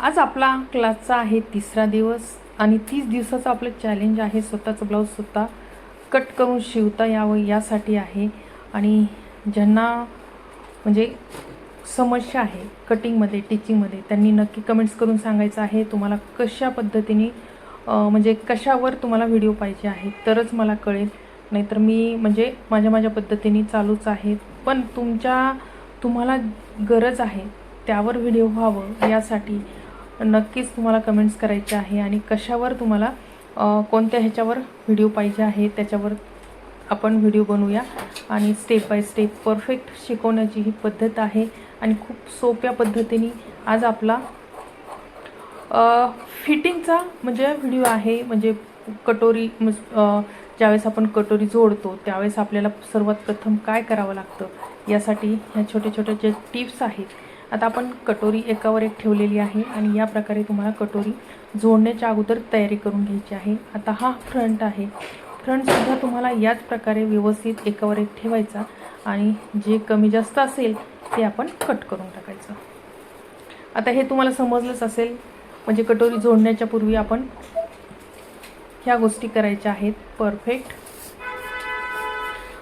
आज आपला क्लासचा आहे तिसरा दिवस आणि तीस दिवसाचं आपलं चॅलेंज आहे. स्वतःचं ब्लाऊज स्वतः कट करून शिवता यावं यासाठी आहे. आणि ज्यांना म्हणजे समस्या आहे कटिंगमध्ये टिचिंगमध्ये त्यांनी नक्की कमेंट्स करून सांगायचं आहे. तुम्हाला कशा पद्धतीने म्हणजे कशावर तुम्हाला व्हिडिओ पाहिजे आहे तरच मला कळेल. नाहीतर मी म्हणजे माझ्या माझ्या पद्धतीने चालूच आहे. पण तुमच्या तुम्हाला गरज आहे त्यावर व्हिडिओ व्हावं यासाठी. नक्कीच तुम्हाला कमेंट्स करायचे आहे आणि कशावर तुम्हाला कोणत्या ह्याच्यावर व्हिडिओ पाहिजे आहे त्याच्यावर आपण व्हिडिओ बनवूया. आणि स्टेप बाय स्टेप परफेक्ट शिकवण्याची ही पद्धत आहे आणि खूप सोप्या पद्धतीने आज आपला फिटिंगचा म्हणजे व्हिडिओ आहे. म्हणजे कटोरी ज्यावेळेस आपण कटोरी जोडतो त्यावेळेस आपल्याला सर्वात प्रथम काय करावं लागतं यासाठी ह्या छोट्या छोट्या ज्या टिप्स आहेत आता आपण कटोरी एकावर एक ठेवलेली आहे आणि या प्रकारे तुम्हाला कटोरी जोडण्याच्या अगोदर तयारी करून घ्यायची आहे. आता हा फ्रंट आहे. फ्रंटसुद्धा तुम्हाला याच प्रकारे व्यवस्थित एकावर एक ठेवायचा आणि जे कमी जास्त असेल ते आपण कट करून टाकायचं. आता हे तुम्हाला समजलंच असेल म्हणजे कटोरी जोडण्याच्या पूर्वी आपण ह्या गोष्टी करायच्या आहेत. परफेक्ट.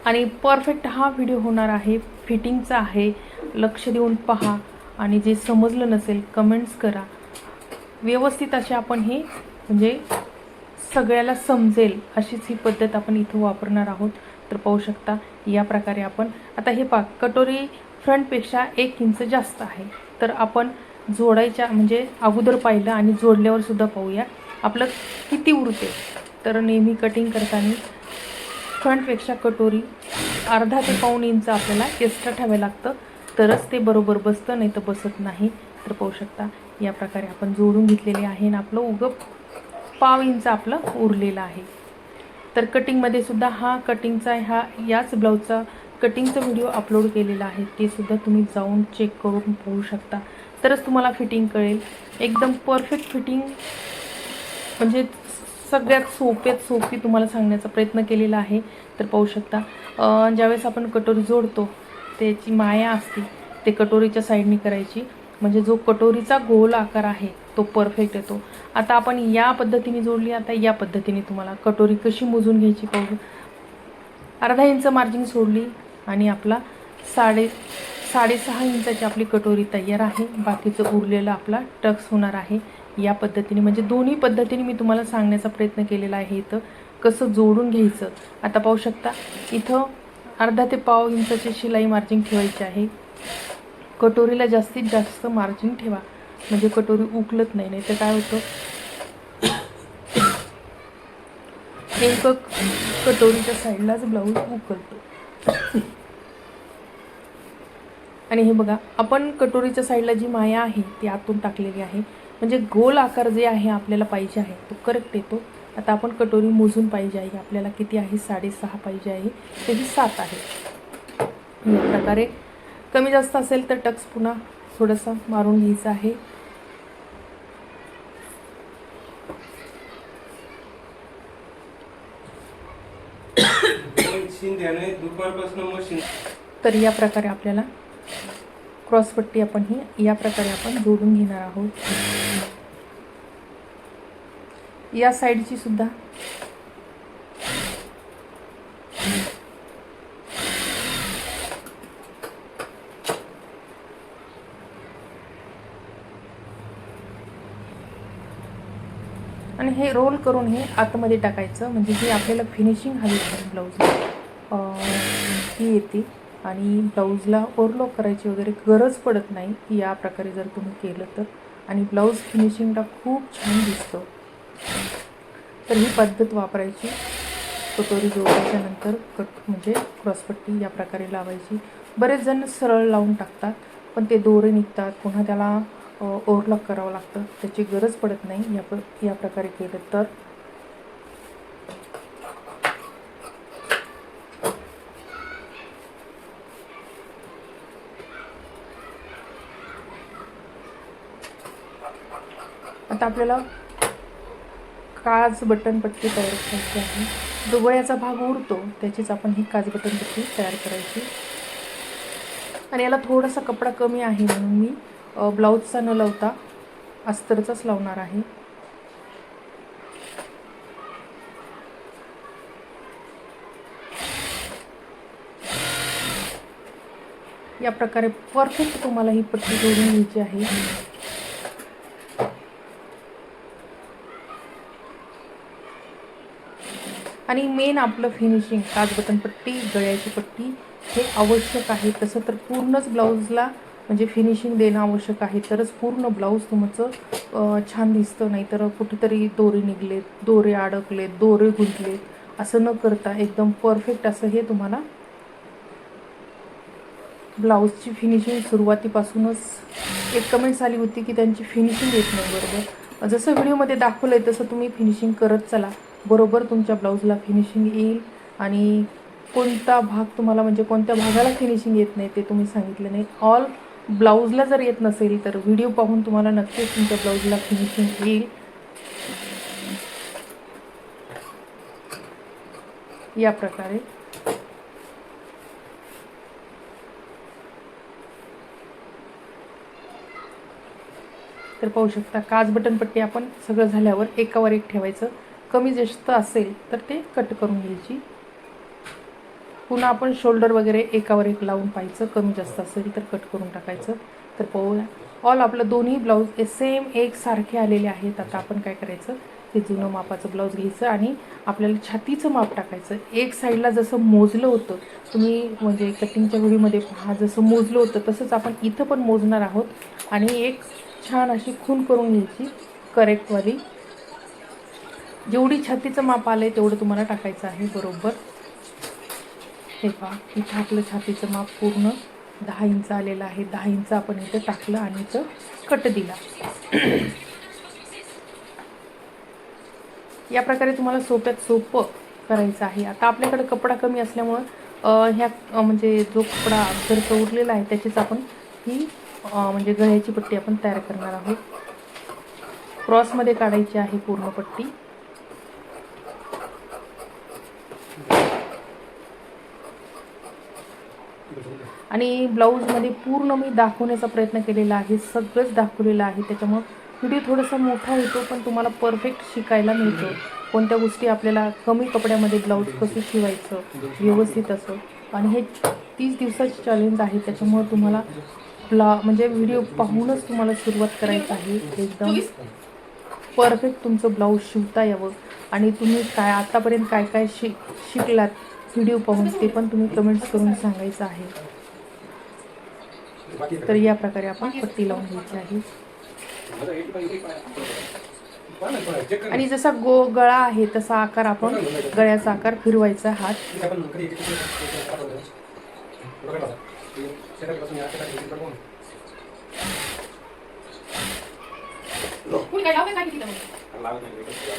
आणि परफेक्ट हा व्हिडिओ होणार आहे. फिटिंगचा आहे. लक्ष देऊन पहा. आणि जे समजलं नसेल कमेंट्स करा. व्यवस्थित असे आपण हे म्हणजे सगळ्याला समजेल अशीच ही पद्धत आपण इथं वापरणार आहोत. तर पाहू शकता या प्रकारे आपण आता हे पा कटोरी फ्रंटपेक्षा एक इंच जास्त आहे. तर आपण जोडायच्या म्हणजे अगोदर पाहिलं आणि जोडल्यावर सुद्धा पाहूया. आपलं किती उरते? तर नेहमी कटिंग करताना फ्रंटपेक्षा कटोरी अर्धा ते पाऊण इंच आपल्याला एक्स्ट्रा ठेवायला लागतं. तरच ते बरोबर बसतं नाही तर बसत नाही. तर पाहू शकता या प्रकारे आपण जोडून घेतलेले आहे आणि आपलं उगं पाव इंच आपलं उरलेलं आहे. तर कटिंगमध्ये सुद्धा हा कटिंगचा हा याच ब्लाऊजचा कटिंगचा व्हिडिओ अपलोड केलेला आहे. ते सुद्धा तुम्ही जाऊन चेक करून पाहू शकता. तरच तुम्हाला फिटिंग कळेल. एकदम परफेक्ट फिटिंग म्हणजे सगळ्यात सोप्यात सोपी तुम्हाला सांगण्याचा प्रयत्न केलेला आहे. तर पाहू शकता ज्यावेळेस आपण कटोरी जोडतो त्याची माया असते ते कटोरीच्या साईडनी करायची. म्हणजे जो कटोरीचा गोल आकार आहे तो परफेक्ट येतो. आता आपण या पद्धतीने जोडली आता या पद्धतीने तुम्हाला कटोरी कशी मोजून घ्यायची पाहू. अर्धा इंच मार्जिन सोडली आणि आपला साडे साडेसहा इंचाची आपली कटोरी तयार आहे. बाकीचं उरलेलं आपला टक्स होणार आहे. या पद्धतीने म्हणजे दोन्ही पद्धतीने मी तुम्हाला सांगण्याचा प्रयत्न केलेला आहे इथं. कसं जोडून घ्यायचं आता पाहू शकता. इथं अर्धा ते पाव इंचाची शिलाई मार्जिन ठेवायची आहे. कटोरीला जास्तीत जास्त मार्जिन ठेवा. म्हणजे कटोरी उकलत नाही नाही तर काय होतं? नेमकं कटोरीच्या साईडलाच ब्लाऊज उकलतो. आणि हे बघा आपण कटोरीच्या साईडला जी माया आहे ती आतून टाकलेली आहे. म्हणजे गोल आकार जे आहे आपल्याला पाहिजे आहे तो करेक्ट येतो. आता आपण कटोरी मोजून पाहिजे आहे. आपल्याला किती आहे? साडेसहा पाहिजे आहे. तर ही सात आहे. या प्रकारे कमी जास्त असेल तर टक्स पुन्हा थोडंसं मारून घ्यायचं आहे. तर या प्रकारे आपल्याला क्रॉसपट्टी आपण ही या प्रकारे आपण जोडून घेणार आहोत. या साईडची सुद्धा. आणि हे रोल करून हे आतमध्ये टाकायचं. म्हणजे जी आपल्याला फिनिशिंग हवी आहे ब्लाऊजला ती येते. आणि ब्लाऊजला ओव्हरलॉक करायची वगैरे गरज पडत नाही. या प्रकारे जर तुम्ही केलं तर. आणि ब्लाऊज फिनिशिंगला खूप छान दिसतं. तर ही पद्धत वापरायची. कटोरी जोडायच्या कट म्हणजे क्रॉसपट्टी या प्रकारे लावायची. बरेच जण सरळ लावून टाकतात पण ते दोरे निघतात. पुन्हा त्याला ओव्हरलॉक करावं लागतं. त्याची गरज पडत नाही. या प या प्रकारे केलं तर. आता आपल्याला काज बटनपट्टी तयार करायची आहे. जो वयाचा भाग उरतो त्याचीच आपण ही काज बटनपट्टी तयार करायची. आणि याला थोडासा कपडा कमी आहे म्हणून मी ब्लाऊजचा न लावता अस्तरचाच लावणार आहे. या प्रकारे परफेक्ट तुम्हाला ही पट्टी जोडून घ्यायची आहे. आणि मेन आपलं फिनिशिंग काज पट्टी गळ्याची पट्टी हे आवश्यक आहे. तसं तर पूर्णच ब्लाऊजला म्हणजे फिनिशिंग देणं आवश्यक आहे. तरच पूर्ण ब्लाऊज तुमचं छान दिसतं. नाही तर कुठेतरी दोरे निघलेत दोरे अडकलेत दोरे गुंतलेत. असं न करता एकदम परफेक्ट असं हे तुम्हाला ब्लाऊजची फिनिशिंग सुरुवातीपासूनच. एक कमेंट्स आली होती की त्यांची फिनिशिंग येत नाही बरोबर? जसं व्हिडिओमध्ये दाखवलं आहे तसं तुम्ही फिनिशिंग करत चला. बरोबर तुमच्या ब्लाऊजला फिनिशिंग येईल आणि कोणता भाग तुम्हाला म्हणजे कोणत्या भागाला फिनिशिंग येत नाही ते तुम्ही सांगितलं नाही. ऑल ब्लाऊजला जर येत नसेल तर व्हिडिओ पाहून तुम्हाला नक्कीच तुमच्या ब्लाऊजला फिनिशिंग येईल. या प्रकारे. तर पाहू शकता काच बटन पट्टी आपण सगळं झाल्यावर एकावर एक ठेवायचं. कमी जास्त असेल तर ते कट करून घ्यायची. पुन्हा आपण शोल्डर वगैरे एकावर एक लावून पाहायचं. कमी जास्त असेल तर कट करून टाकायचं. तर पाहूया. ऑल आपलं दोन्ही ब्लाऊज हे सेम एक सारखे आलेले आहेत. आता आपण काय करायचं? ते जुनं मापाचं ब्लाऊज घ्यायचं आणि आपल्याला छातीचं माप टाकायचं. एक साईडला जसं मोजलं होतं तुम्ही म्हणजे कटिंगच्या व्हिडिओमध्ये पहा जसं मोजलं होतं तसंच आपण इथं पण मोजणार आहोत. आणि एक छान अशी खून करून घ्यायची. करेक्टवाली जेवढी छातीचं माप आलं आहे तेवढं तुम्हाला टाकायचं आहे बरोबर? हे पहा इथं आपलं छातीचं माप पूर्ण दहा इंच आलेलं आहे. दहा इंच आपण इथं टाकलं आणि इथं कट दिला. या प्रकारे तुम्हाला सोप्यात सोपं करायचं आहे. आता आपल्याकडे कपडा कमी असल्यामुळं ह्या म्हणजे जो कपडा जर उरलेला आहे त्याचीच आपण ही म्हणजे गळ्याची पट्टी आपण तयार करणार आहोत. क्रॉसमध्ये काढायची आहे पूर्ण पट्टी. आणि ब्लाऊजमध्ये पूर्ण मी दाखवण्याचा प्रयत्न केलेला आहे सगळंच दाखवलेलं आहे. त्याच्यामुळं व्हिडिओ थोडासा मोठा होतो पण तुम्हाला परफेक्ट शिकायला मिळतो. कोणत्या गोष्टी आपल्याला कमी कपड्यामध्ये ब्लाऊज कसं शिवायचं व्यवस्थित असं. आणि हे तीस दिवसाचे चॅलेंज आहे त्याच्यामुळं तुम्हाला ब्ला म्हणजे व्हिडिओ पाहूनच तुम्हाला सुरुवात करायचं आहे. एकदम परफेक्ट तुमचं ब्लाऊज शिवता यावं. आणि तुम्ही काय आतापर्यंत काय काय शिक शिकलात व्हिडिओ पाहून ते पण तुम्ही कमेंट्स करून सांगायचं आहे. तर या प्रकारे आपण पट्टी लावून घ्यायची आहे. आणि जसा गो गळा आहे तसा आकार आपण गळ्याचा आकार फिरवायचा हात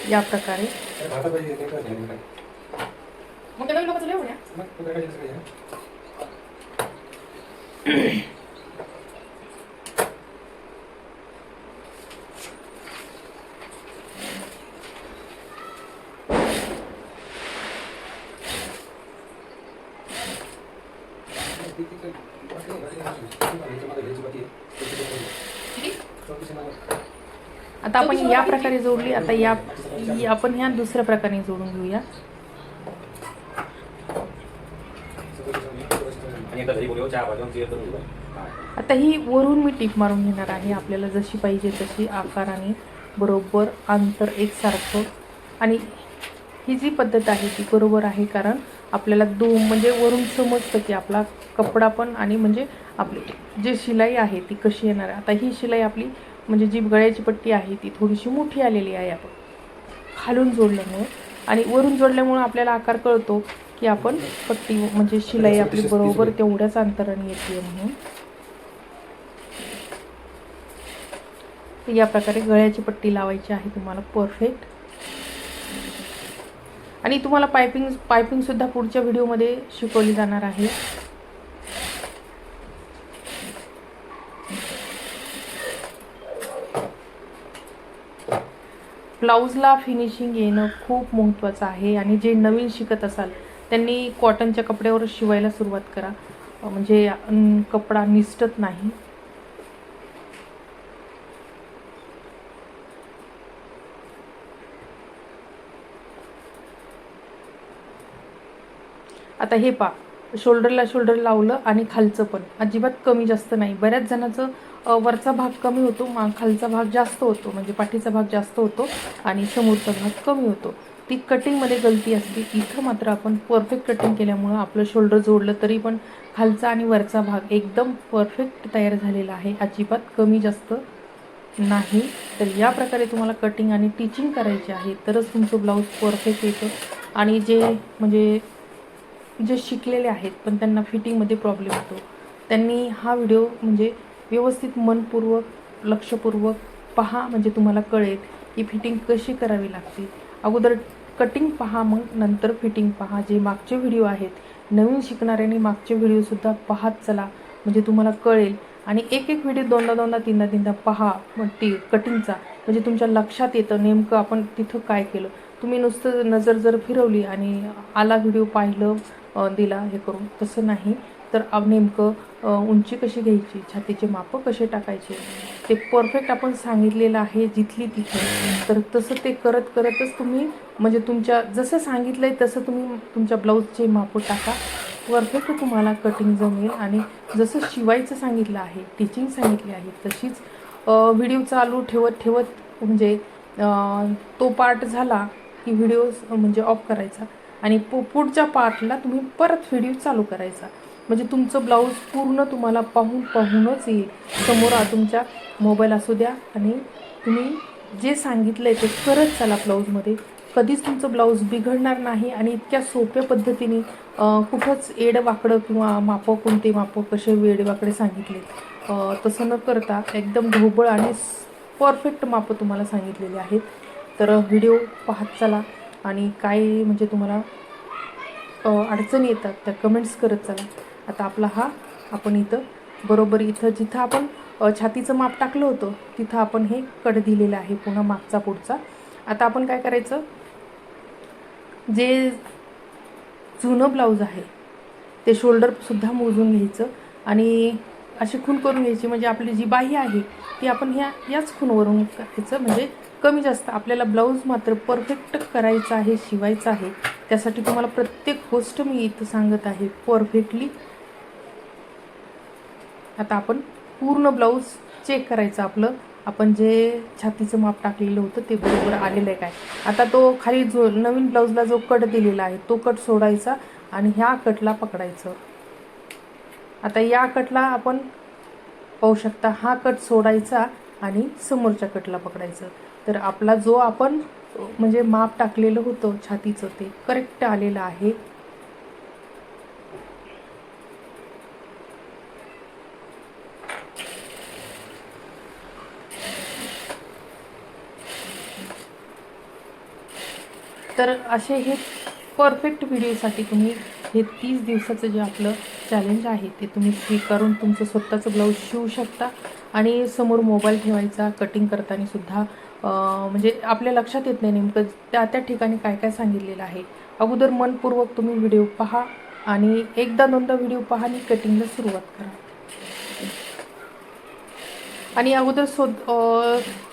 या प्रकारे. आता आपण या प्रकारे जोडली आता या आपण ह्या दुसऱ्या प्रकारे जोडून घेऊया आणि एकदा घरी बोलव चहा आता ही वरून मी टीप मारून घेणार आहे. आपल्याला जशी पाहिजे तशी आकाराने बरोबर अंतर एकसारखं. आणि ही जी पद्धत आहे ती बरोबर आहे कारण आपल्याला दो म्हणजे वरून समजतं की आपला कपडा पण आणि म्हणजे आपली जी शिलाई आहे ती कशी येणार आहे. आता ही शिलाई आपली म्हणजे जी गळ्याची पट्टी आहे ती थोडीशी मोठी आलेली आहे. आपण खालून जोडल्यामुळे. आणि वरून जोडल्यामुळे आपल्याला आकार कळतो. की आपण पट्टी म्हणजे शिलाई आपली बरोबर तेवढ्याच अंतराने येते म्हणून. या प्रकारे गळ्याची पट्टी लावायची आहे तुम्हाला परफेक्ट आणि तुम्हाला पायपिंग पायपिंग सुद्धा पुढच्या व्हिडिओमध्ये शिकवली जाणार आहे. ब्लाऊजला फिनिशिंग येणं खूप महत्त्वाचं आहे आणि जे नवीन शिकत असाल त्यांनी कॉटनच्या कपड्यावर शिवायला सुरुवात करा. म्हणजे कपडा निसटत नाही. आता हे पा शोल्डरला शोल्डर लावलं आणि खालचं पण. अजिबात कमी जास्त नाही. बऱ्याच जणांचं वरचा भाग कमी होतो मा खालचा भाग जास्त होतो. म्हणजे पाठीचा भाग जास्त होतो आणि समोरचा भाग कमी होतो. ती कटिंगमध्ये गलती असते. इथं मात्र आपण परफेक्ट कटिंग केल्यामुळं आपलं शोल्डर जोडलं तरी पण खालचा आणि वरचा भाग एकदम परफेक्ट तयार झालेला आहे. अजिबात कमी जास्त नाही. तर या प्रकारे तुम्हाला कटिंग आणि टिचिंग करायची आहे. तरच तुमचं ब्लाऊज परफेक्ट येतं. आणि जे म्हणजे जे शिकलेले आहेत पण त्यांना फिटिंगमध्ये प्रॉब्लेम होतो त्यांनी हा व्हिडिओ म्हणजे व्यवस्थित मनपूर्वक लक्षपूर्वक पहा म्हणजे तुम्हाला कळेल की फिटिंग कशी करावी लागते. अगोदर कटिंग पहा मग नंतर फिटिंग पहा. जे मागचे व्हिडिओ आहेत नवीन शिकणाऱ्यांनी मागचे व्हिडिओसुद्धा पाहत चला. म्हणजे तुम्हाला कळेल. आणि एक एक व्हिडिओ दोनदा दोनदा तीनदा तीनदा पहा मग ती कटिंगचा म्हणजे तुमच्या लक्षात येतं नेमकं आपण तिथं काय केलं. तुम्ही नुसतं नजर जर फिरवली आणि आला व्हिडिओ पाहिलं दिला हे करून तसं नाही. तर नेमकं उंची कशी घ्यायची छातीचे मापं कसे टाकायचे ते परफेक्ट आपण सांगितलेलं आहे जिथली तिथे. तर तसं ते करत करतच तुम्ही म्हणजे तुमच्या जसं सांगितलं आहे तसं तुम्ही तुमच्या ब्लाऊजचे मापं टाका. परफेक्ट तुम्हाला कटिंग जमेल आणि जसं शिवायचं सांगितलं आहे टीचिंग सांगितली आहे तशीच व्हिडिओ चालू ठेवत ठेवत म्हणजे तो पार्ट झाला की व्हिडिओ म्हणजे ऑफ करायचा. आणि पु पुढच्या पार्टला तुम्ही परत व्हिडिओ चालू करायचा. म्हणजे तुमचं ब्लाऊज पूर्ण तुम्हाला पाहून पाहूनच येईल. समोर तुमच्या मोबाईल असू द्या आणि तुम्ही जे सांगितलं आहे ते करत चला ब्लाऊजमध्ये कधीच तुमचं ब्लाऊज बिघडणार नाही आणि इतक्या सोप्या पद्धतीने कुठंच एडवाकडं किंवा मापं कोणते मापं कसे वेडवाकडे सांगितले. तसं न करता एकदम ढोबळ आणि परफेक्ट मापं तुम्हाला सांगितलेली आहेत. तर व्हिडिओ पाहत चला आणि काय म्हणजे तुम्हाला अडचणी येतात त्या कमेंट्स करत चला. आता आपला हा आपण इथं बरोबर इथं जिथं आपण छातीचं माप टाकलं होतं तिथं आपण हे कट दिलेलं आहे पुन्हा मागचा पुढचा. आता आपण काय करायचं? जे जुनं ब्लाऊज आहे ते शोल्डरसुद्धा मोजून घ्यायचं आणि अशी खून करून घ्यायची म्हणजे आपली जी बाही आहे ती आपण ह्या याच खूनवरून करायचं म्हणजे कमी जास्त. आपल्याला ब्लाऊज मात्र परफेक्ट करायचं आहे शिवायचं आहे त्यासाठी तुम्हाला प्रत्येक गोष्ट मी इथं सांगत आहे परफेक्टली आता आपण पूर्ण ब्लाऊज चेक करायचं आपलं. आपण जे छातीचं माप टाकलेलं होतं ते बरोबर आलेलं आहे काय? आता तो खाली जो नवीन ब्लाऊजला जो कट दिलेला आहे तो कट सोडायचा आणि ह्या कटला पकडायचं. आता या कटला आपण पाहू शकता हा कट सोडायचा आणि समोरच्या कटला पकडायचं. तर आपला जो आपण म्हणजे माप टाकलेलं होतं छातीचं ते करेक्ट आलेलं आहे. तर असे हे परफेक्ट व्हिडिओसाठी तुम्ही हे तीस दिवसाचं जे आपलं चॅलेंज आहे ते तुम्ही स्वीकारून तुमचं स्वतःचं ब्लाऊज शिवू शकता. आणि समोर मोबाईल ठेवायचा कटिंग करताना सुद्धा म्हणजे आपल्या लक्षात येत नाही नेमकं त्या त्या ठिकाणी काय काय सांगितलेलं आहे. अगोदर मनपूर्वक तुम्ही व्हिडिओ पहा आणि एकदा दोनदा व्हिडिओ पहा आणि कटिंगला सुरुवात करा. आणि अगोदर स्व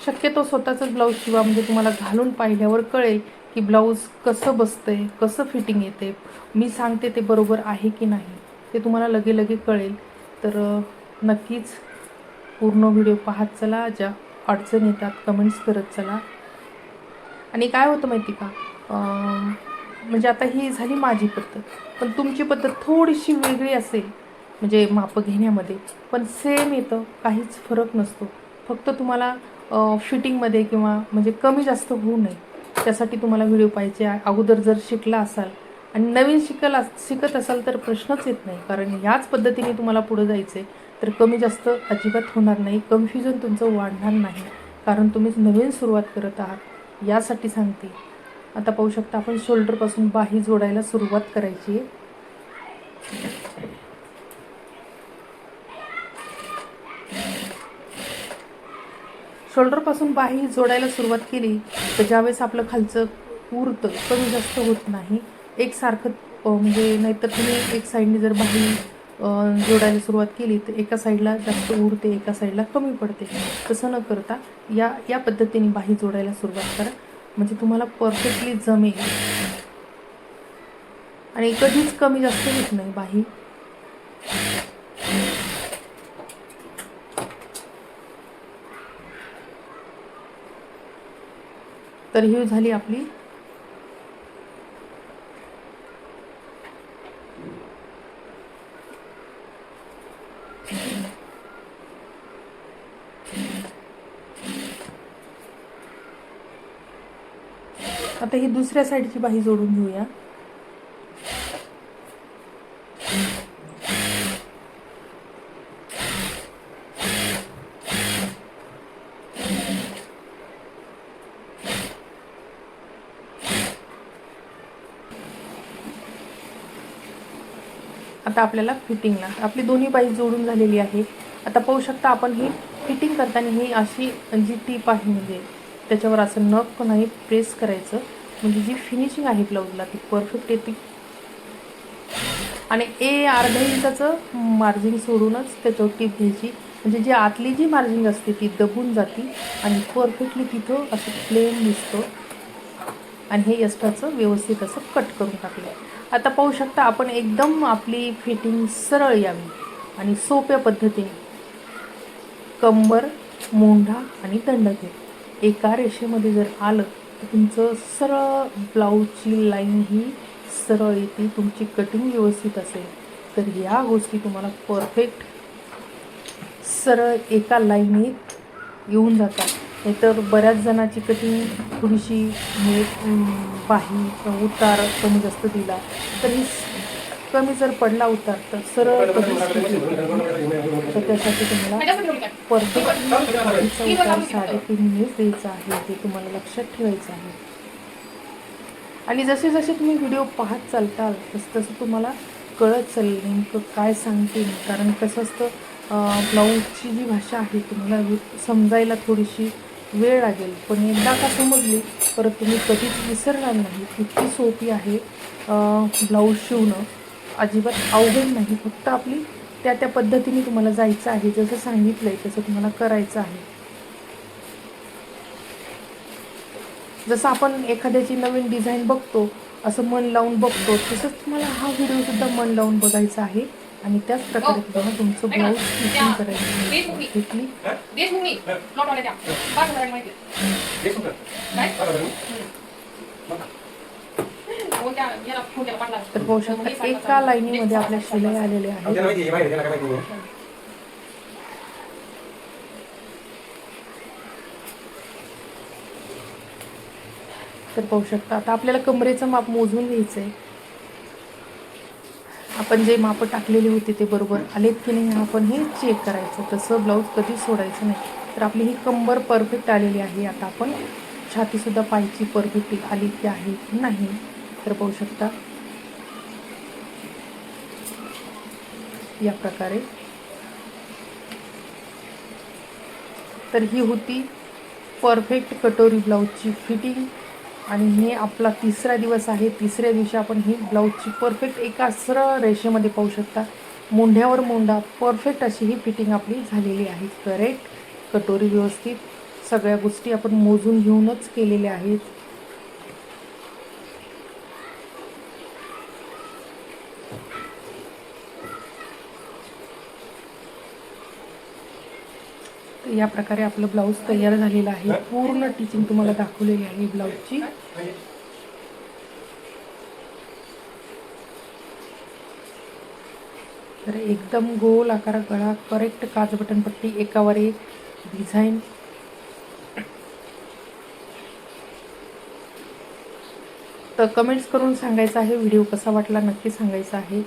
शक्यतो स्वतःचं ब्लाऊज शिवा म्हणजे तुम्हाला घालून पाहिल्यावर कळेल की ब्लाऊज कसं बसतंय कसं फिटिंग येते मी सांगते ते बरोबर आहे की नाही ते तुम्हाला लगे लगे कळेल. तर नक्कीच पूर्ण व्हिडिओ पाहत चला ज्या अडचण येतात कमेंट्स करत चला. आणि काय होतं माहिती का? म्हणजे आता ही झाली माझी पद्धत पण तुमची पद्धत थोडीशी वेगळी असेल म्हणजे मापं घेण्यामध्ये. पण सेम येतं काहीच फरक नसतो. फक्त तुम्हाला फिटिंगमध्ये किंवा म्हणजे कमी जास्त होऊ नये. त्यासाठी तुम्हाला व्हिडिओ पाहिजे अगोदर जर शिकला असाल आणि नवीन शिकल शिकत असाल तर प्रश्नच येत नाही. कारण ह्याच पद्धतीने तुम्हाला पुढं जायचं आहे तर कमी जास्त अजिबात होणार नाही. कन्फ्युजन तुमचं वाढणार नाही. कारण तुम्ही नवीन सुरुवात करत आहात. यासाठी सांगते. आता पाहू शकता आपण शोल्डरपासून बाही जोडायला सुरुवात करायची आहे. शोल्डरपासून बाही जोडायला सुरुवात केली तर ज्यावेळेस आपलं खालचं उरतं कमी जास्त होत नाही. एकसारखं म्हणजे नाहीतर तुम्ही एक साईडने जर बाही जोडायला सुरुवात केली तर एका साईडला जास्त उरते एका साईडला कमी पडते. तसं न करता या या पद्धतीने बाही जोडायला सुरुवात करा. म्हणजे तुम्हाला परफेक्टली जमेल. आणि कधीच कमी जास्त होत नाही बाही तर ही झाली आपली आता ही दुसऱ्या साईडची बाही जोडून घेऊया. आता आपल्याला फिटिंगला आपली दोन्ही बाई जोडून झालेली आहे. आता पाहू शकता आपण ही फिटिंग करताना ही अशी जी टीप आहे म्हणजे त्याच्यावर असं नख आहे प्रेस करायचं. म्हणजे जी फिनिशिंग आहे ब्लाऊजला ती परफेक्ट येते. आणि ए अर्धा इंचाचं मार्जिन सोडूनच त्याच्यावर टीप घ्यायची. म्हणजे जी आतली जी मार्जिन असते ती दबून जाते आणि परफेक्टली तिथं असं प्लेन दिसतं. आणि हे यष्टाचं व्यवस्थित असं कट करून टाकलं. आता पाहू शकता आपण एकदम आपली फिटिंग सरळ यावी. आणि सोप्या पद्धतीने. कंबर मोंढा आणि दंडके एका रेषेमध्ये जर आलं तर तुमचं सरळ ब्लाऊजची लाईन ही सरळ येते तुमची कटिंग व्यवस्थित असेल. तर या गोष्टी तुम्हाला परफेक्ट सरळ एका लाईनीत येऊन जातात. नाहीतर बऱ्याच जणाची कटिंग थोडीशी म्हणजे बाही किंवा उतार कमी जास्त दिला तरी कमी जर पडला उतार तर सरळ कधी तर त्यासाठी तुम्हाला परफेक्ट उतार साडेतीननेच द्यायचा आहे ते तुम्हाला लक्षात ठेवायचं आहे. आणि जसे जसे तुम्ही व्हिडिओ पाहत चालताल तसं तसं तुम्हाला कळत चालेल नेमकं काय सांगते कारण कसं असतं ब्लाऊजची जी भाषा आहे तुम्हाला समजायला थोडीशी वेळ लागेल. पण एकदा का समजली परत तुम्ही कधीच विसरणार नाही. इतकी सोपी आहे ब्लाऊज शिवणं. अजिबात अवघड नाही. फक्त आपली त्या त्या पद्धतीने तुम्हाला जायचं आहे. जसं सांगितलं आहे तसं तुम्हाला करायचं आहे. जसं आपण एखाद्याची नवीन डिझाईन बघतो असं मन लावून बघतो तसंच तुम्हाला हा व्हिडिओ सुद्धा मन लावून बघायचा आहे. आणि त्याच प्रकारे तुम्हाला तुमचं ब्लाऊज स्टिचिंग करायचं. हो. पाटला तर पाहू शकता एका लाईनीमध्ये आपल्या शिलाई आलेल्या आहेत? तर पाहू शकता आता आपल्याला कमरेचं माप मोजून घ्यायचं आहे आपण जे मापं टाकलेले होते ते बरोबर आलेत की नाही आपण हे चेक करायचं. तसं ब्लाऊज कधी सोडायचं नाही. तर आपली ही कंबर परफेक्ट आलेली आहे. आता आपण छातीसुद्धा पायची परफेक्ट आली की आहे की नाही तर पाहू शकता. या प्रकारे. तर ही होती परफेक्ट कटोरी ब्लाऊजची फिटिंग आणि हे आपला तिसरा दिवस आहे. तिसऱ्या दिवशी आपण ही ब्लाऊजची परफेक्ट एका सरळ रेषेमध्ये पाहू शकता. मुंढ्यावर मोंढा परफेक्ट अशी ही फिटिंग आपली झालेली आहे. करेक्ट कटोरी व्यवस्थित. सगळ्या गोष्टी आपण मोजून घेऊनच केलेल्या आहेत. या प्रकारे आपलं ब्लाऊज तयार झालेलं आहे. पूर्ण टिचिंग तुम्हाला दाखवलेली आहे ब्लाऊजची. तर एकदम गोल आकार गळा करेक्ट काच बटनपट्टी एकावर एक डिझाईन तर कमेंट्स करून सांगायचं आहे व्हिडिओ कसा वाटला नक्की सांगायचा आहे.